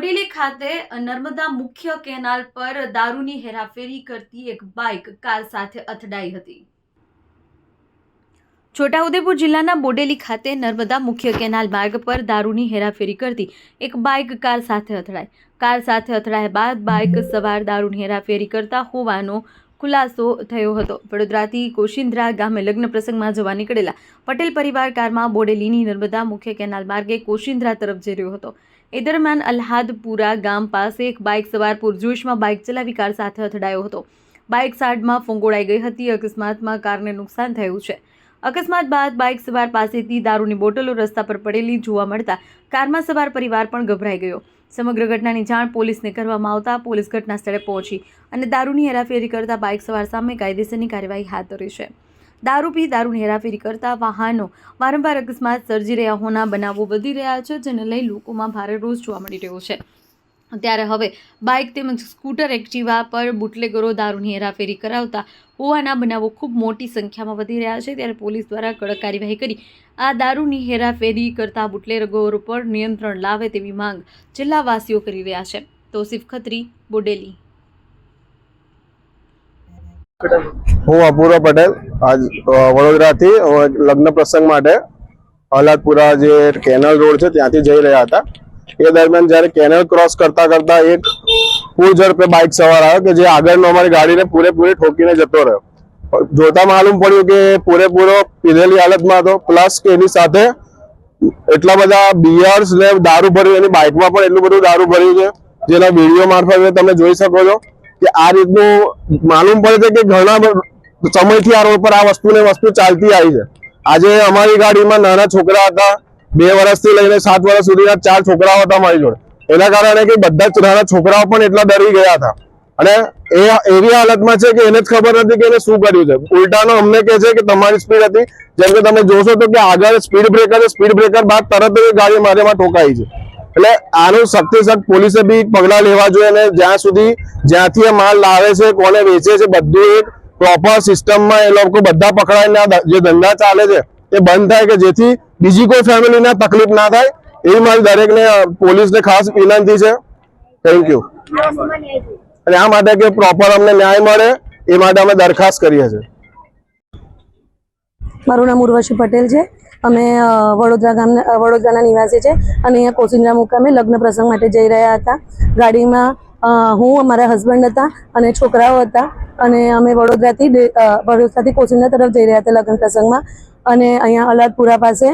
બોડેલી ખાતે નર્મદા મુખ્ય કેનાલ પર દારૂની હેરાફેરી કરતી એક બાઇક કાર સાથે અથડાઈ હતી. છોટાઉદેપુર જિલ્લાના બોડેલી ખાતે નર્મદા મુખ્ય કેનાલ માર્ગ પર દારૂની હેરાફેરી કરતી એક બાઇક કાર સાથે અથડાઈ. કાર સાથે અથડાયા બાદ બાઇક સવાર દારૂની હેરાફેરી કરતા હોવાનો ખુલાસો થયો હતો. વડોદરાથી કોશિંદ્રા ગામે લગ્ન પ્રસંગમાં જવા નીકળેલા પટેલ પરિવાર કારમાં બોડેલીની નર્મદા મુખ્ય કેનાલ માર્ગે કોશિંદ્રા તરફ જઈ રહ્યો હતો. એ દરમિયાન અલ્હાદપુરા ગામ પાસે એક બાઇક સવાર પૂરજોશમાં બાઇક ચલાવી કાર સાથે અથડાયો હતો. બાઇક સાઈડમાં ફંગોળાઈ ગઈ હતી. અકસ્માતમાં કારને નુકસાન થયું છે. અકસ્માત બાદ બાઇક સવાર પાસેથી દારૂની બોટલો રસ્તા પર પડેલી જોવા મળતા કારમાં સવાર પરિવાર પણ ગભરાઈ ગયો. સમગ્ર ઘટનાની જાણ પોલીસને કરવામાં આવતા પોલીસ ઘટના સ્થળે પહોંચી અને દારૂની હેરાફેરી કરતા બાઇક સવાર સામે કાયદેસરની કાર્યવાહી હાથ ધરી છે. દારૂ પી દારૂની હેરાફેરી કરતા વાહનો વારંવાર અકસ્માત સર્જી રહ્યા હોવાના બનાવો વધી રહ્યા છે, જેને લઈ લોકોમાં ભારે રોષ જોવા મળી રહ્યો છે. ત્યારે હવે બાઇક તેમજ સ્કૂટર એક્ટિવા પર બુટલેગરો દારૂની હેરાફેરી કરાવતા હોવાના બનાવો ખૂબ મોટી સંખ્યામાં વધી રહ્યા છે. ત્યારે પોલીસ દ્વારા કડક કાર્યવાહી કરી. આ દારૂની હેરાફેરી કરતા બુટલેગરો પર નિયંત્રણ લાવે તેવી માંગ જિલ્લાવાસીઓ કરી રહ્યા છે. તોસીફ ખત્રી, બોડેલી. હું અપૂર્વ પટેલ. આજ વડોદરાથી લગ્ન પ્રસંગ માટે અલાદપુરા જે કેનલ રોડ છે, ત્યાંથી જઈ રહ્યા હતા. એ દરમિયાન જ્યારે કેનલ ક્રોસ કરતા કરતા એક પૂર ઝડપે બાઇક સવાર આવ્યો કે જે આગળનો અમારી ગાડીને પૂરેપૂરી ઠોકીને જતો રહ્યો. જોતા માલુમ પડ્યું કે પૂરેપૂરો પીધેલી હાલતમાં હતો. પ્લસ કે એની સાથે એટલા બધા બિયર્સ ને દારૂ ભર્યું. એની બાઇકમાં પણ એટલું બધું દારૂ ભર્યું છે. જેના વીડિયો મારફતે તમે જોઈ શકો છો. કે આ રીતનું માલુમ પડે છે કે ઘણા સમયથી આ રોડ પર આ વસ્તુ ને વસ્તુ ચાલતી આવી છે. આજે અમારી ગાડીમાં નાના છોકરા હતા, બે વર્ષથી લઈને સાત વર્ષ સુધીના ચાર છોકરાઓ હતા મારી જોડે. એના કારણે કે બધા જ નાના છોકરાઓ પણ એટલા ડરી ગયા હતા. અને એ, એવી હાલતમાં છે કે એને જ ખબર નથી કે એને શું કર્યું છે. ઉલટાનો અમને કહે છે કે તમારી સ્પીડ હતી. જેમ કે તમે જોશો તો કે આગળ સ્પીડ બ્રેકર સ્પીડ બ્રેકર બાદ તરત જ ગાડી મારેમાં ઠોકાઈ છે. એટલે આનું સખ્ત પોલીસે બી પગલા લેવા જોઈએ અને જ્યાં સુધી જ્યાંથી એ માલ લાવે છે, કોને વેચે છે, બધું એક પ્રોપર સિસ્ટમમાં એ લોકો બધા પકડાઈને જે ધંધા ચાલે છે, એ બંધ થાય કે જેથી બીજી કોઈ ફેમિલીને તકલીફ ના થાય એવી મારી દરેકને પોલીસને ખાસ વિનંતી છે. થેન્ક યુ અને આ માટે કે પ્રોપર અમને ન્યાય મળે, એ માટે અમે દરખાસ્ત કરીએ છીએ. મારું નામ ઉર્વશી પટેલ છે. અમે વડોદરા ગામના વડોદરાના નિવાસી છે અને અહીંયા કોસિંદ્રા મુકામે લગ્ન પ્રસંગ માટે જઈ રહ્યા હતા. ગાડીમાં હું, અમારા હસબન્ડ હતા અને છોકરાઓ હતા અને અમે વડોદરાથી વડોદરાથી કોસિંદ્રા તરફ જઈ રહ્યા હતા લગ્ન પ્રસંગમાં. અને અહીંયા અલાદપુરા પાસે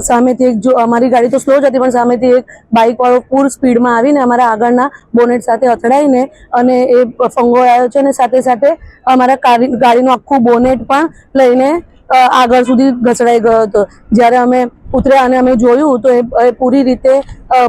સામેથી એક જો, અમારી ગાડી તો સ્લો જ હતી પણ સામેથી એક બાઇકવાળો પૂર સ્પીડમાં આવીને અમારા આગળના બોનેટ સાથે અથડાઈને અને એ ફંગો આવ્યો છે અને સાથે સાથે અમારા ગાડી ગાડીનું આખું બોનેટ પણ લઈને આગળ સુધી ઘસડાઈ ગયો હતો. જ્યારે અમે ઉતર્યા અને અમે જોયું તો એ પૂરી રીતે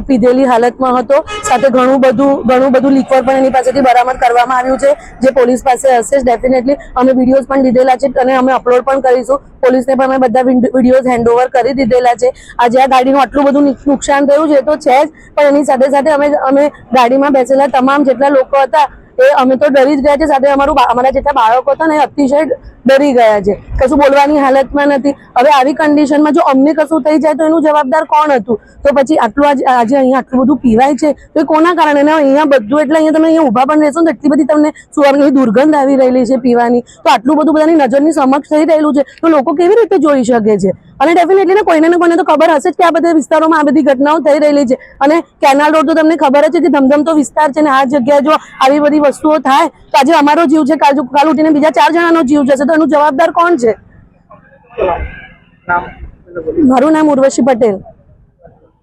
પીધેલી હાલતમાં હતો. સાથે ઘણું બધું ઘણું બધું લિક્વર પણ એની પાસેથી બરામદ કરવામાં આવ્યું છે. જે પોલીસ પાસે હશે ડેફિનેટલી અમે વિડીયોઝ પણ લીધેલા છે અને અમે અપલોડ પણ કરીશું. પોલીસને પણ અમે બધા વિડીયોઝ હેન્ડઓવર કરી દીધેલા છે. આજે આ ગાડીનું આટલું બધું નુકસાન થયું છે તો છે જ, પણ એની સાથે સાથે અમે અમે ગાડીમાં બેસેલા તમામ જેટલા લોકો હતા એ અમે તો ડરી જ ગયા છે સાથે અમારું અમારા જેટલા બાળકો હતા ને અતિશય ડરી ગયા છે. કશું બોલવાની હાલતમાં નથી. હવે આવી કન્ડિશનમાં જો અમને કશું થઈ જાય તો એનું જવાબદાર કોણ હતું? તો પછી આટલું આજે અહીંયા આટલું બધું પીવાય છે. તો એ કોના કારણે? અહીંયા બધું એટલે અહીંયા તમે અહીંયા ઊભા પણ રહેશો ને એટલી બધી તમને સુવાની દુર્ગંધ આવી રહેલી છે પીવાની. તો આટલું બધું બધાની નજરની સમક્ષ થઈ રહેલું છે. તો લોકો કેવી રીતે જોઈ શકે છે? અને ડેફિનેટલી ને કોઈને ને કોઈને તો ખબર હશે જ કે આ બધા વિસ્તારોમાં આ બધી ઘટનાઓ થઈ રહેલી છે. અને કેનાલ રોડ તો તમને ખબર જ છે કે ધમધમતો વિસ્તાર છે ને આ જગ્યાએ જો આવી બધી વસ્તુઓ થાય તો આજે અમારો જીવ છે કાલ કાલ ઉઠીને બીજા ચાર જણાનો જીવ જશે તો એનું જવાબદાર કોણ છે? મારું નામ ઉર્વશી પટેલ.